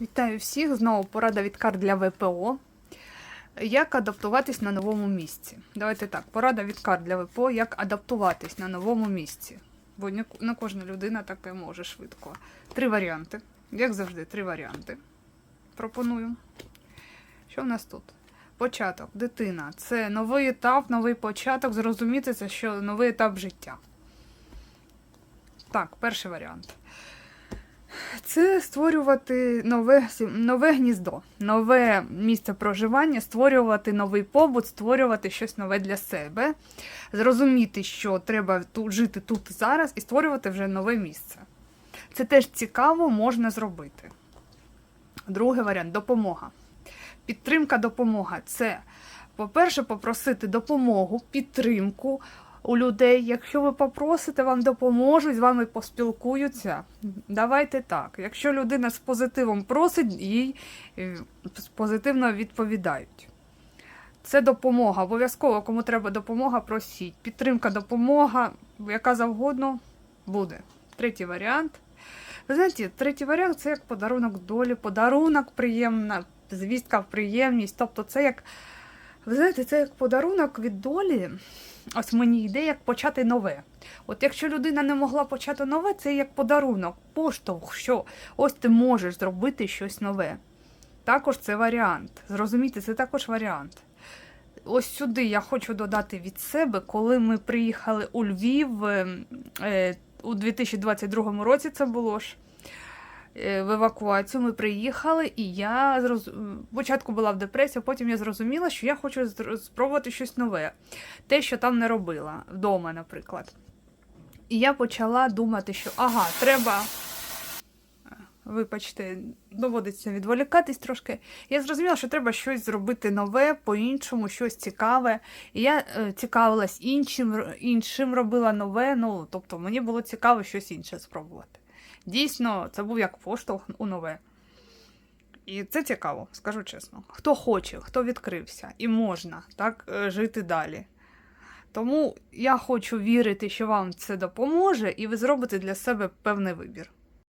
Вітаю всіх! Знову порада від карт для ВПО. Як адаптуватись на новому місці? Давайте так, порада від карт для ВПО, як адаптуватись на новому місці. Бо не, кожна людина таке може швидко. Три варіанти. Як завжди, три варіанти. Пропоную. Що в нас тут? Початок, дитина. Це новий етап, новий початок. Зрозуміти це, що новий етап життя. Так, перший варіант. Це створювати нове, нове гніздо, нове місце проживання, створювати новий побут, створювати щось нове для себе, зрозуміти, що треба тут жити тут і зараз, і створювати вже нове місце. Це теж цікаво, можна зробити. Другий варіант допомога. Підтримка, допомога. Це, по-перше, попросити допомогу, підтримку у людей. Якщо ви попросите, вам допоможуть, з вами поспілкуються. Давайте так. Якщо людина з позитивом просить, їй е, позитивно відповідають. Це допомога. Обов'язково, кому треба допомога, просіть. Підтримка, допомога, яка завгодно буде. Третій варіант. Ви знаєте, третій варіант це як подарунок долі, подарунок приємна, звістка приємність. Тобто, це як, ви знаєте, це як подарунок від долі. Ось мені йде, як почати нове. От якщо людина не могла почати нове, це як подарунок, поштовх, що ось ти можеш зробити щось нове. Також це варіант. Зрозумійте, це також варіант. Ось сюди я хочу додати від себе, коли ми приїхали у Львів е, е, у 2022 році, це було ж. Е, В евакуацію ми приїхали, і я зроз... спочатку була в депресії, потім я зрозуміла, що я хочу спробувати щось нове, те, що там не робила вдома, наприклад. І я почала думати, що ага, треба. Вибачте, доводиться відволікатись трошки. Я зрозуміла, що треба щось зробити нове, по-іншому, щось цікаве. І я е, цікавилась іншим, іншим робила нове. Ну, тобто мені було цікаво щось інше спробувати. Дійсно, це був як поштовх у нове. І це цікаво, скажу чесно. Хто хоче, хто відкрився, і можна так е, жити далі. Тому я хочу вірити, що вам це допоможе, і ви зробите для себе певний вибір.